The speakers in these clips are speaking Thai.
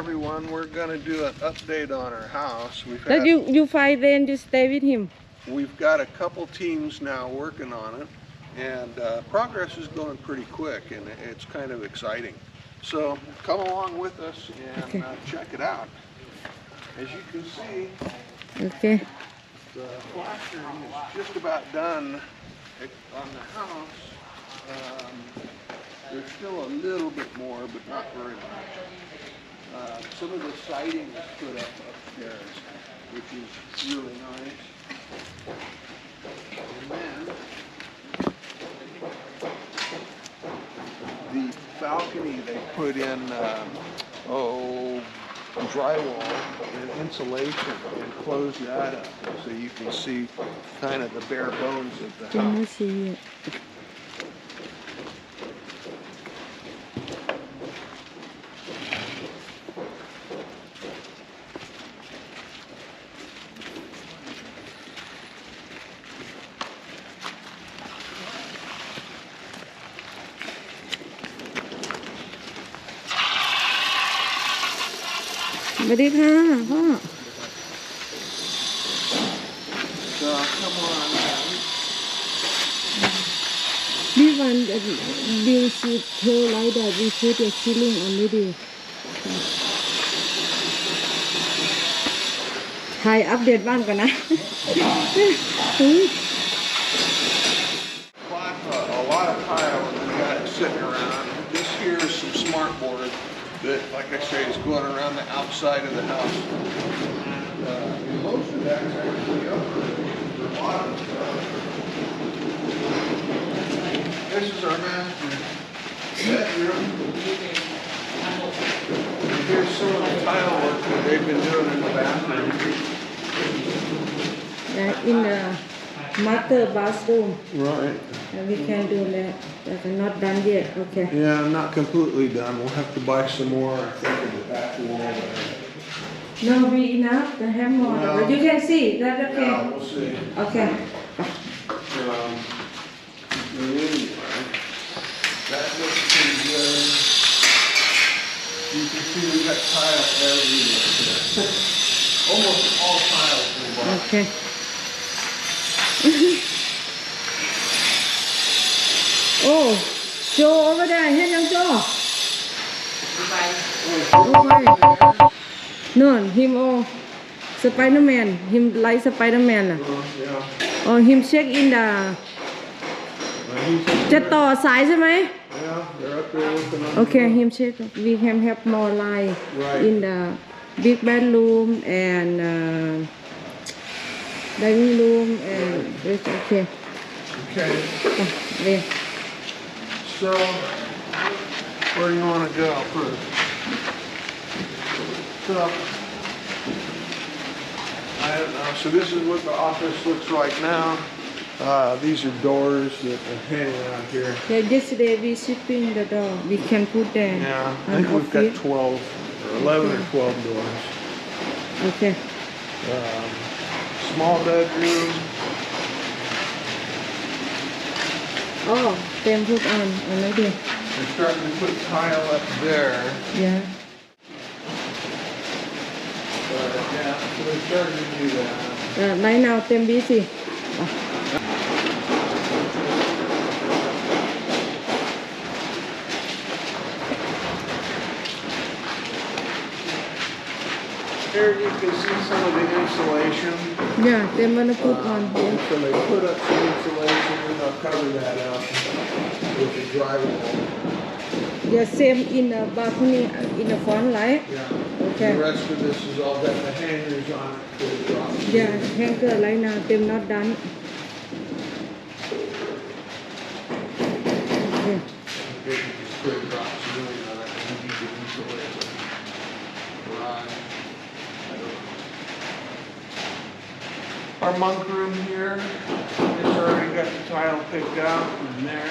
everyone. We're going to do an update on our house. We've had, you you find then you stay with him. we've got a couple teams now working on it, and uh, progress is going pretty quick, and it's kind of exciting. So come along with us and Okay. uh, check it out. As you can see, Okay. the plastering is just about done on the house. Um, there's still a little bit more, but not very much. Uh, some of the siding is put up upstairs, which is really nice. And then the balcony they put in, um, oh, drywall and insulation and close that up so you can see kind of the bare bones of the Can you house. see it?สวัสดีค่ะพ่อ So come on, man. This one uh, we should tell like that we put the ceiling already ถ่ายอัปเดตบ้านก่อนนะ อุ๊ย That, like I say, is going around the outside of the house. Uh, most of that is actually upper, the bottom stuff. This is our master bedroom. Here's some of the tile work that they've been doing in the bathroom. uh, in the master bathroom Right. uh, we can do that but not done yet okay Yeah, not completely done. We'll have to buy some more, I think, in the back wall no be enough the have more No. but you can see that okay Yeah, we'll see. okay Um, anyway, that looks pretty good. You can see we got tile everywhere here. Almost all tiles we bought. okay โอ้โจก็ได้เห็นยังโจดูไปนู่นฮิมโอสไปเดอร์แมนฮิมไลท์สไปเดอร์แมนล่ะอ้ฮิมเช็คอินดาจะต่อสายใช่ไหมโอเคฮิม check. We can have more light right. in the big bedroom and uh, dining room and it's okay. Okay. Oh, so, where do you want to go first? So, I don't know. So this is what the office looks like now. Uh, these are doors that are hanging out here. Yeah, yesterday we shipping the door. Uh, we can put them. Yeah, I uh, think we've got 12 or 11 okay. or 12 doors. Okay. Um, small bedroom. Oh, then put on already. They're starting to put tile up there. Yeah. But yeah, so they're starting to do that. Uh, right now, they're busy. Here you can see some of the insulation. Yeah, they're gonna put uh, on here. So they put up some insulation, and I'll cover that up with the drywall. Yeah, same in the balcony, uh, in the front, right? Yeah. Okay. The rest of this is all got the hangers on it. Yeah, hanger right now, they're not done. Okay. Our monk room here, it's already got the tile picked out in there.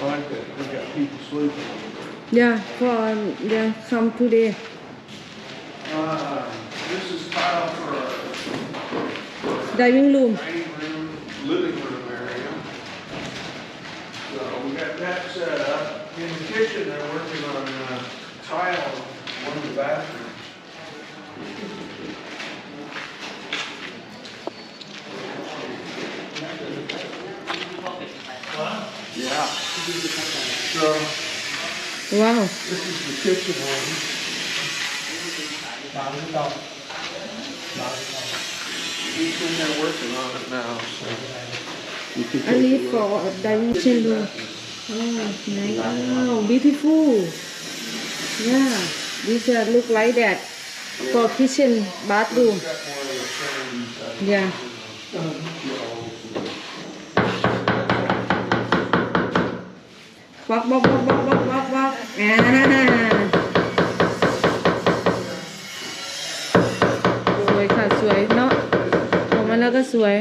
I like that, we got people sleeping. Yeah, for yeah, come today. Uh, this is tile for our Dining room. dining room, living room area. So we got that set up. In the kitchen, they're working on uh, tile one of the bathrooms. So, wow. This is the kitchen room. Not at all. Not. He's in there working on it now, so you can take Only for dimension room. Oh, nice. Wow, beautiful. Yeah, these uh, look like that for kitchen, bathroom. Yeah. วักวักวักวักวักวักวักอ่าสวยค่ะสวยเนาะออกมาแล้วก็สวย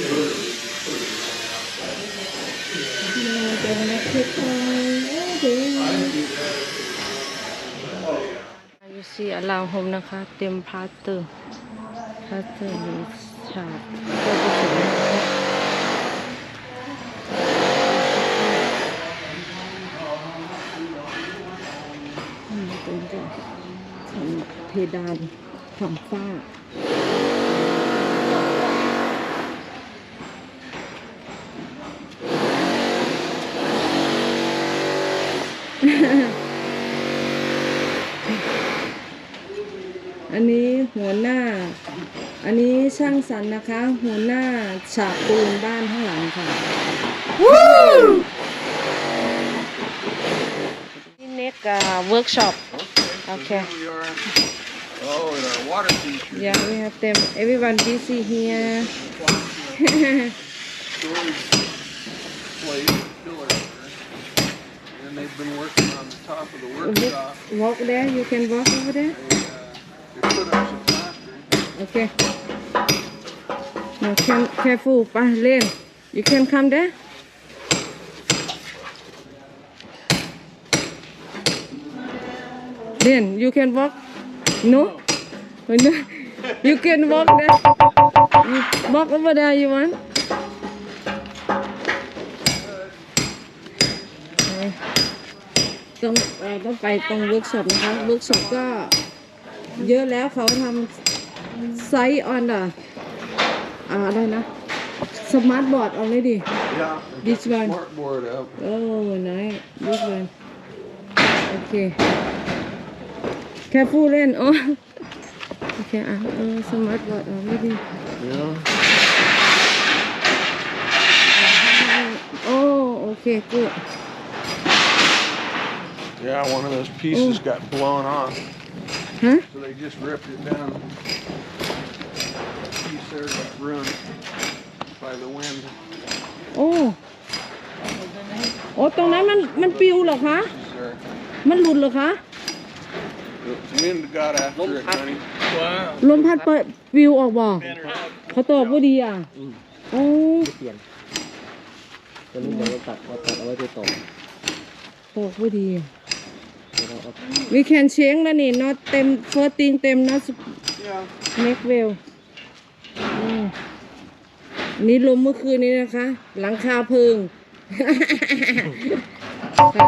Yeah, the next time. Okay. You see around home นะคะ เต็มพาสเตอร์พาสเตอร์หรือฉาบก็จะสวยนะคะอืมตรงนี้ก็ทำเพดานทำฝ้า อันนี้หัวหน้า อันนี้ ช่างสรรนะคะ หัวหน้าฉาบปูนบ้านข้างหลังค่ะนี่เน็กเวิร์กช็อป Okay. Okay. so here we are. Oh, and our water feature. yeah we have them everyone busy here storage place, pillar. And they've been working on the top of the workshop. walk there you can walk over there They, uh, they put up some plastering. okay now can careful ไปเล่น you can come there Then you can walk. No? No. You can walk there. You walk over there you want? ต้องเราต้องไปตรงเวิร์กช็อปนะคะเวิร์กช็อปก็เยอะแล้วเขาทำไซต์ออนอะ อ่าอะไรนะ สมาร์ทบอร์ดเอาเลยดิ Yeah. This one. Smart board up. โอ้ nice this one โอเค แค่พูดเล่นอ๋อโอเค อ่ะเออสมาร์ทบอร์ดเอาไม่ดี Yeah. โอ้โอเคกูด Yeah, one of those pieces Oh. got blown off, ฮะ so they just ripped it down. Piece there got ruined by the wind. โอ้ โอ้ตรงนั้นมันมันปิวเหรอคะ Pieces there. มันหลุดเหรอคะ The wind got after it, honey. ลมพัดเปิดวิวออกบ่เขาตอบว่าดีอะโอ้เปลี่ยนตัวนี้เดี๋ยวเราตัดเราตัดเอาไว้ไปต่อตอบว่าดี เดี๋ยวเราเอา we can change แล้วนี่ not เต็ม first thing เต็ม not Yeah. next well อืม นี่ลมเมื่อคืนนี้นะคะ หลังคาเพิงค่ะ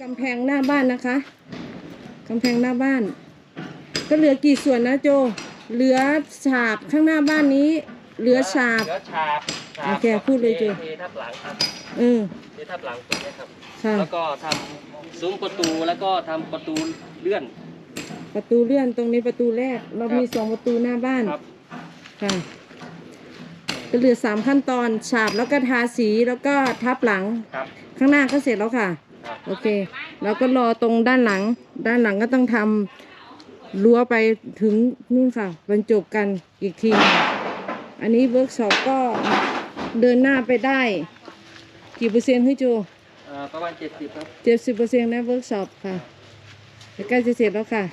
กำแพงหน้าบ้านนะคะกำแพงหน้าบ้าน ก็เหลือกี่ส่วนนะโจ เหลือฉาบข้างหน้าบ้านนี้ เหลือฉาบ เหลือฉาบฉาบโอเคพูดเลยจูเททับหลังครับเออเททับหลังตรงนี้ครับ ค่ะ แล้วก็ทำซุ้มประตูแล้วก็ทำประตูเลื่อน ประตูเลื่อนตรงนี้ประตูแรก เรามีสองประตูหน้าบ้านครับค่ะก็เหลือสามขั้นตอนฉาบแล้วก็ทาสีแล้วก็ทับหลัง ครับ ข้างหน้าก็เสร็จแล้วค่ะ ครับ โอเค แล้วก็รอตรงด้านหลัง ด้านหลังก็ต้องทำรั้วไปถึงนู่นค่ะบรรจบกันอีกที อันนี้เวิร์กช็อปก็เดินหน้าไปได้ กี่เปอร์เซ็นต์ให้โจเอ่อประมาณเจ็ดสิบครับ เจ็ดสิบเปอร์เซ็นต์นะเวิร์กช็อปค่ะใกล้จะเสร็จแล้วค่ะ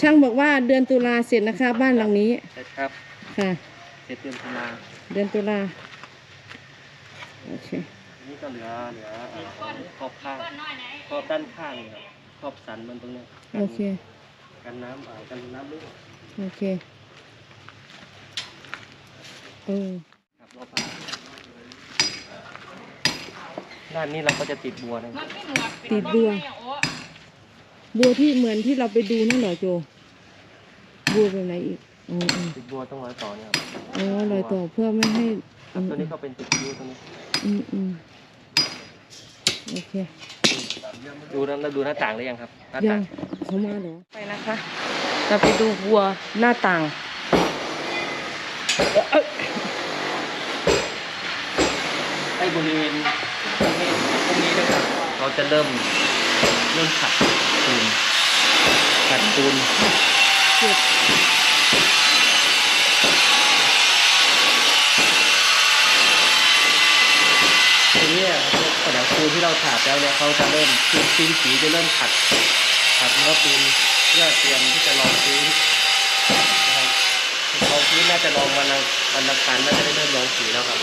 ช่างบอกว่าเดือนตุลาเสร็จนะคะ บ้านหลังนี้เสร็จครับค่ะ เสร็จเดือนตุลาเดือนตุลาโอเคอันนี้ก็เหลือเหลือเอ่อขอบข้างขอบด้านข้างครับขอบสันมันตรงเนี้ยกันโอเคกันน้ำเอ่อกันน้ำลึกโอเคเออครับรอบบ้านด้านนี้เราก็จะติดบัวนะติดบัว บัวที่เหมือนที่เราไปดูนั่นเหรอโจ บัวเป็นอะไรอีกอ๋ออ๋อติดบัวต้องร้อยต่อเนี่ยครับอ๋อลอยต่อเพื่อไม่ให้ครับตัวนี้ก็เป็นติดคิ้วตัวนี้ อืมอืมโอเค ดูแล้วแล้วดูหน้าต่างหรือยังครับหน้ายัต่างงเขามาเหรอ ไปนะคะ เราไปดูวัวหน้าต่างให้บริเวณตรงนี้ตรงนี้นะครับ เราจะเริ่มเริ่มขัด ปูนขัดปูนเก็บทีนี้กระดาษปูนที่เราถาบแล้วเนี่ยเขาจะเริ่มพื้นพื้นสีจะเริ่มขัดขัดเนื้อปูนเพื่อเตรียมที่จะรองพื้นนะครับรองพื้นน่าจะรองวันละวันละคันน่าจะได้เริ่มรองสีแล้วครับ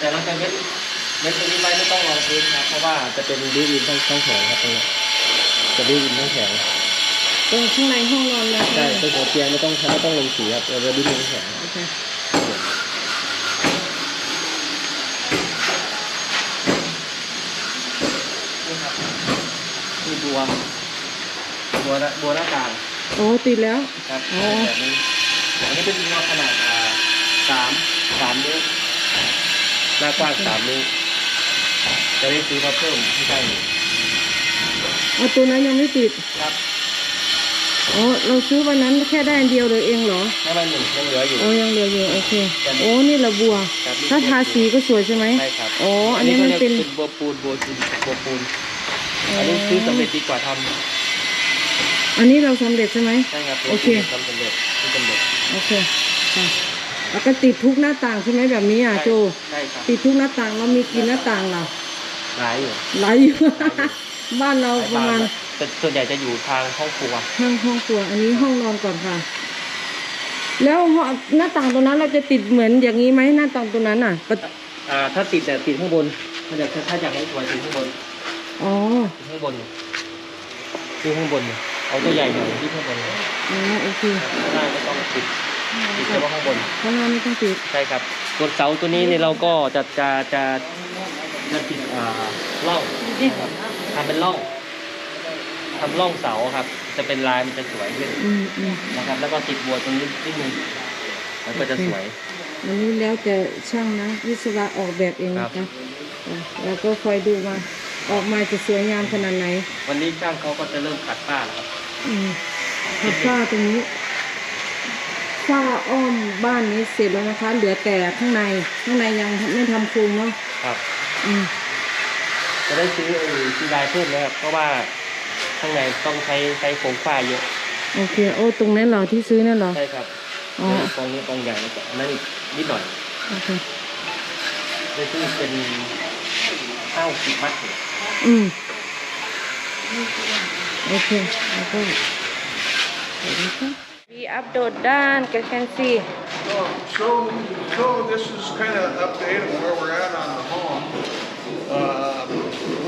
แต่เราจะเว้นเว้นตรงนี้ไว้ไม่ต้องรองพื้นครับเพราะว่าจะเป็นดิวินทั้งทั้งแข็งครับตรงนี้จะดิวินทั้งแข็งตรงข้างในห้องนอนนะใช่ตรงหัวเตียงไม่ต้องไม่ต้องลงสีครับเราจะดิวินทั้งแข็งโอเคนี่ครับนี่บัวบัวละบัวหน้าต่างโอ้ติดแล้วครับอ๋อแบบนี้อันนี้เป็นบัวขนาดอ่าสามสามนิ้ว หน้ากว้างสามนิ้วจะได้ซื้อมาเพิ่มไม่ใช่เอาตัวนั้นยังไม่ติดครับอ๋อเราซื้อวันนั้นแค่ได้อันเดียวเลยเองเหรอไม่ไม่หนึ่งยังเหลืออยู่โอ้ยังเหลืออยู่โอเคโอ้นี่ละบัวครับถ้าทาสีก็สวยใช่ไหมใช่ครับอ๋ออันนี้มันเป็นขารียกบัวปูนบัวปูนบัวปูนอันนี้ซื้อสำเร็จดีกว่าทอันนี้เราสำเร็จใช่ไหมำใช่ครับโอเคทำสำเร็จที่สำเร็จโอเคค่ะ แล้วก็ติดทุกหน้าต่างใช่ไหมแบบนี้อะโจ ใช่ครับติดทุกหน้าต่างเรามีกี่หน้าต่างล่ะหลายอยู่หลายอยู่ บ้านเราประมาณแต่ส่วนใหญ่จะอยู่ทางห้องครัวห้องห้องครัว อันนี้ห้องนอนก่อนค่ะ แล้วห้องหน้าต่างตรงนั้นเราจะติดเหมือนอย่างนี้ไหมหน้าต่างตรงนั้นอะประอ่า ถ้าติดแต่ติดข้างบนถ้าอยากถ้าอยากให้สวยติดข้างบนอ๋อติดข้างบนที่ข้างบนเอาตัวใหญ่หน่อยที่ข้างบนอ๋อโอเคข้างล่างก็ต้องติด ติดเฉพาะข้างบนข้างล่างไม่ต้องติดใช่ครับตัวเสาตัวนี้เนี่ยเราก็จะจะจะจะติดอ่าร่องทำเป็นร่องทำร่องเสาครับ จะเป็นลายมันจะสวยขึ้นอืมอืมนะครับ แล้วก็ติดบัวตรงนี้นิดนึงมันก็จะสวย อันนี้แล้วแต่ช่างนะ วิศวะออกแบบเองนะครัคะบ อะเราก็คอยดูมาออกมาจะสวยงามขนาดไหนวันนี้ช่างเขาก็จะเริ่มขัดฝ้าแล้วครับอืมขัดฝ้าตรงนี้ ฝ้าอ้อมบ้านนี้เสร็จแล้วนะคะ เหลือแต่ข้างในข้างในยังไม่ทำโครงเนาะครับ อืมจะได้ซื้อไอ้ซีไลน์เพิ่มนะครับ เพราะว่าข้างในต้องใช้ใช้โครงฝ้าเยอะโอเค โอ้ตรงนั้นเหรอที่ซื้อนั่นเหรอ ใช่ครับอ๋อ แล้วกองนี้กองใหญ่แล้วก็อันนั่นอีกนิดหน่อยโอเคได้ซื้อเป็นข้าวสิบมัดเนี่ยอืมโอเคแล้วก็มีอัปโดดด้า The outdoor done, you can see. Well, so, so this is kind of an update of where we're at on the home. Uh,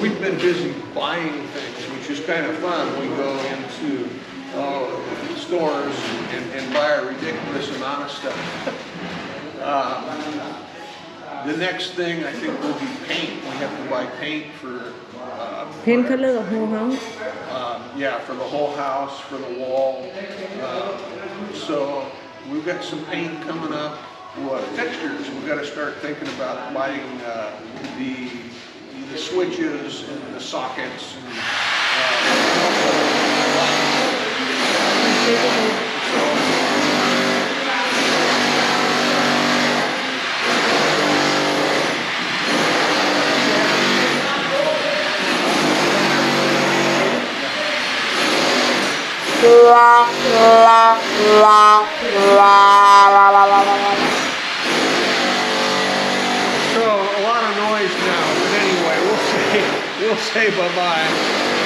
we've been busy buying things, which is kind of fun. We go into uh, stores and, and, buy a ridiculous amount of stuff. Uh, the next thing I think will be paint. We have to buy paint for... Uh, paint color of whole house? Uh, yeah, for the whole house, for the wall. Uh, so we've got some paint coming up. What fixtures? We've got to start thinking about buying uh, the the switches and the sockets and. Uh, say bye bye.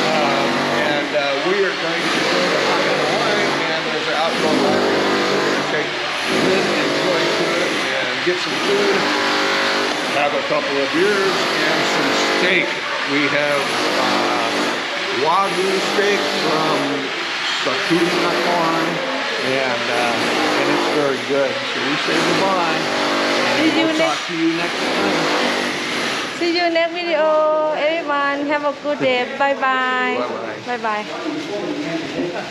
Um, and uh, we are going to go to Hanoi, and there's an outdoor library. We're going to take in, enjoy to it, and get some food, have a couple of beers, and some steak. We have uh, wagyu steak from Sakuna Farm, and uh, and it's very good. So we say goodbye. And we'll talk to you next time. See you next video. Everyone have a good day. Bye bye Bye-bye. bye bye